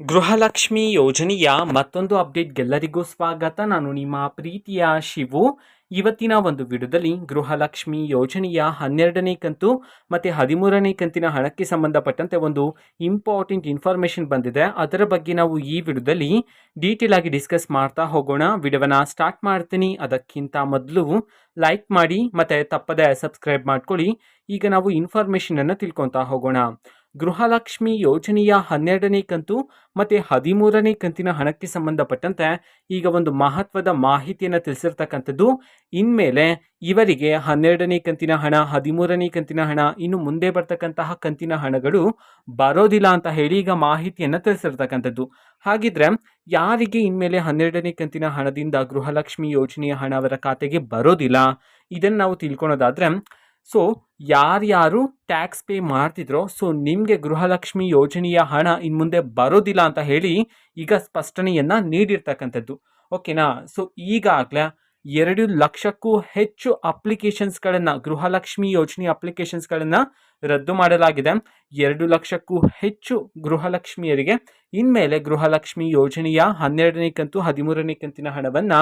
ಗೃಹಲಕ್ಷ್ಮಿ ಯೋಜನೆಯ ಮತ್ತೊಂದು ಅಪ್ಡೇಟ್ಗೆಲ್ಲರಿಗೂ ಸ್ವಾಗತ. ನಾನು ನಿಮ್ಮ ಪ್ರೀತಿಯ ಶಿವು. ಇವತ್ತಿನ ಒಂದು ವಿಡಿಯೋದಲ್ಲಿ ಗೃಹಲಕ್ಷ್ಮಿ ಯೋಜನೆಯ ಹನ್ನೆರಡನೇ ಕಂತು ಮತ್ತು ಹದಿಮೂರನೇ ಕಂತಿನ ಹಣಕ್ಕೆ ಸಂಬಂಧಪಟ್ಟಂತೆ ಒಂದು ಇಂಪಾರ್ಟೆಂಟ್ ಇನ್ಫಾರ್ಮೇಷನ್ ಬಂದಿದೆ. ಅದರ ಬಗ್ಗೆ ನಾವು ಈ ವಿಡಿಯೋದಲ್ಲಿ ಡೀಟೇಲ್ ಆಗಿ ಡಿಸ್ಕಸ್ ಮಾಡ್ತಾ ಹೋಗೋಣ. ವಿಡಿಯೋವನ್ನು ಸ್ಟಾರ್ಟ್ ಮಾಡ್ತೀನಿ. ಅದಕ್ಕಿಂತ ಮೊದಲು ಲೈಕ್ ಮಾಡಿ ಮತ್ತು ತಪ್ಪದೆ ಸಬ್ಸ್ಕ್ರೈಬ್ ಮಾಡ್ಕೊಳ್ಳಿ. ಈಗ ನಾವು ಇನ್ಫಾರ್ಮೇಷನನ್ನು ತಿಳ್ಕೊತಾ ಹೋಗೋಣ. ಗೃಹಲಕ್ಷ್ಮಿ ಯೋಜನೆಯ ಹನ್ನೆರಡನೇ ಕಂತು ಮತ್ತು ಹದಿಮೂರನೇ ಕಂತಿನ ಹಣಕ್ಕೆ ಸಂಬಂಧಪಟ್ಟಂತೆ ಈಗ ಒಂದು ಮಹತ್ವದ ಮಾಹಿತಿಯನ್ನು ತಿಳಿಸಿರ್ತಕ್ಕಂಥದ್ದು, ಇನ್ಮೇಲೆ ಇವರಿಗೆ ಹನ್ನೆರಡನೇ ಕಂತಿನ ಹಣ, ಹದಿಮೂರನೇ ಕಂತಿನ ಹಣ, ಇನ್ನು ಮುಂದೆ ಬರ್ತಕ್ಕಂತಹ ಕಂತಿನ ಹಣಗಳು ಬರೋದಿಲ್ಲ ಅಂತ ಹೇಳಿ ಈಗ ಮಾಹಿತಿಯನ್ನು ತಿಳಿಸಿರ್ತಕ್ಕಂಥದ್ದು. ಹಾಗಿದ್ರೆ ಯಾರಿಗೆ ಇನ್ಮೇಲೆ ಹನ್ನೆರಡನೇ ಕಂತಿನ ಹಣದಿಂದ ಗೃಹಲಕ್ಷ್ಮಿ ಯೋಜನೆಯ ಹಣ ಅವರ ಖಾತೆಗೆ ಬರೋದಿಲ್ಲ? ಇದನ್ನು ನಾವು ತಿಳ್ಕೊಳೋದಾದ್ರೆ ಸೊ ಯಾರ್ಯಾರು ಟ್ಯಾಕ್ಸ್ ಪೇ ಮಾಡ್ತಿದ್ರೋ ಸೊ ನಿಮಗೆ ಗೃಹಲಕ್ಷ್ಮಿ ಯೋಜನೆಯ ಹಣ ಇನ್ನು ಮುಂದೆ ಬರೋದಿಲ್ಲ ಅಂತ ಹೇಳಿ ಈಗ ಸ್ಪಷ್ಟನೆಯನ್ನು ನೀಡಿರ್ತಕ್ಕಂಥದ್ದು. ಓಕೆನಾ ಸೊ ಈಗಾಗಲೇ ಎರಡು ಲಕ್ಷಕ್ಕೂ ಹೆಚ್ಚು ಅಪ್ಲಿಕೇಶನ್ಸ್ಗಳನ್ನು ಗೃಹಲಕ್ಷ್ಮಿ ಯೋಜನೆ ಅಪ್ಲಿಕೇಶನ್ಸ್ಗಳನ್ನು ರದ್ದು ಮಾಡಲಾಗಿದೆ. ಎರಡು ಲಕ್ಷಕ್ಕೂ ಹೆಚ್ಚು ಗೃಹಲಕ್ಷ್ಮಿಯರಿಗೆ ಇನ್ಮೇಲೆ ಗೃಹಲಕ್ಷ್ಮಿ ಯೋಜನೆಯ ಹನ್ನೆರಡನೇ ಕಂತು, ಹದಿಮೂರನೇ ಕಂತಿನ ಹಣವನ್ನು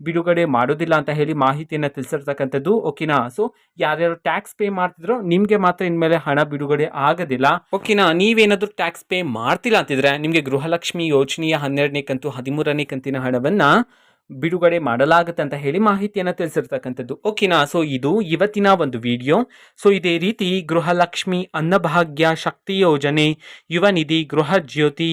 ಬಿಡುಗಡೆ ಮಾಡೋದಿಲ್ಲ ಅಂತ ಹೇಳಿ ಮಾಹಿತಿಯನ್ನು ತಿಳಿಸಿರ್ತಕ್ಕಂಥದ್ದು ಓಕೆನಾ. ಸೊ ಯಾರ್ಯಾರು ಟ್ಯಾಕ್ಸ್ ಪೇ ಮಾಡ್ತಿದ್ರೋ ನಿಮಗೆ ಮಾತ್ರ ಇನ್ಮೇಲೆ ಹಣ ಬಿಡುಗಡೆ ಆಗೋದಿಲ್ಲ. ಓಕೆನಾ, ನೀವೇನಾದರೂ ಟ್ಯಾಕ್ಸ್ ಪೇ ಮಾಡ್ತಿಲ್ಲ ಅಂತಿದ್ರೆ ನಿಮಗೆ ಗೃಹಲಕ್ಷ್ಮಿ ಯೋಜನೆಯ ಹನ್ನೆರಡನೇ ಕಂತು ಹದಿಮೂರನೇ ಕಂತಿನ ಹಣವನ್ನು ಬಿಡುಗಡೆ ಮಾಡಲಾಗುತ್ತೆ ಅಂತ ಹೇಳಿ ಮಾಹಿತಿಯನ್ನು ತಿಳಿಸಿರ್ತಕ್ಕಂಥದ್ದು. ಓಕೆನಾ ಸೊ ಇದು ಇವತ್ತಿನ ಒಂದು ವಿಡಿಯೋ ಸೊ ಇದೇ ರೀತಿ ಗೃಹಲಕ್ಷ್ಮಿ ಅನ್ನಭಾಗ್ಯ ಶಕ್ತಿ ಯೋಜನೆ, ಯುವ ನಿಧಿ ಗೃಹ ಜ್ಯೋತಿ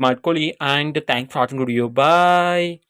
ಮಾಡ್ಕೊಳ್ಳಿ and thank for video bye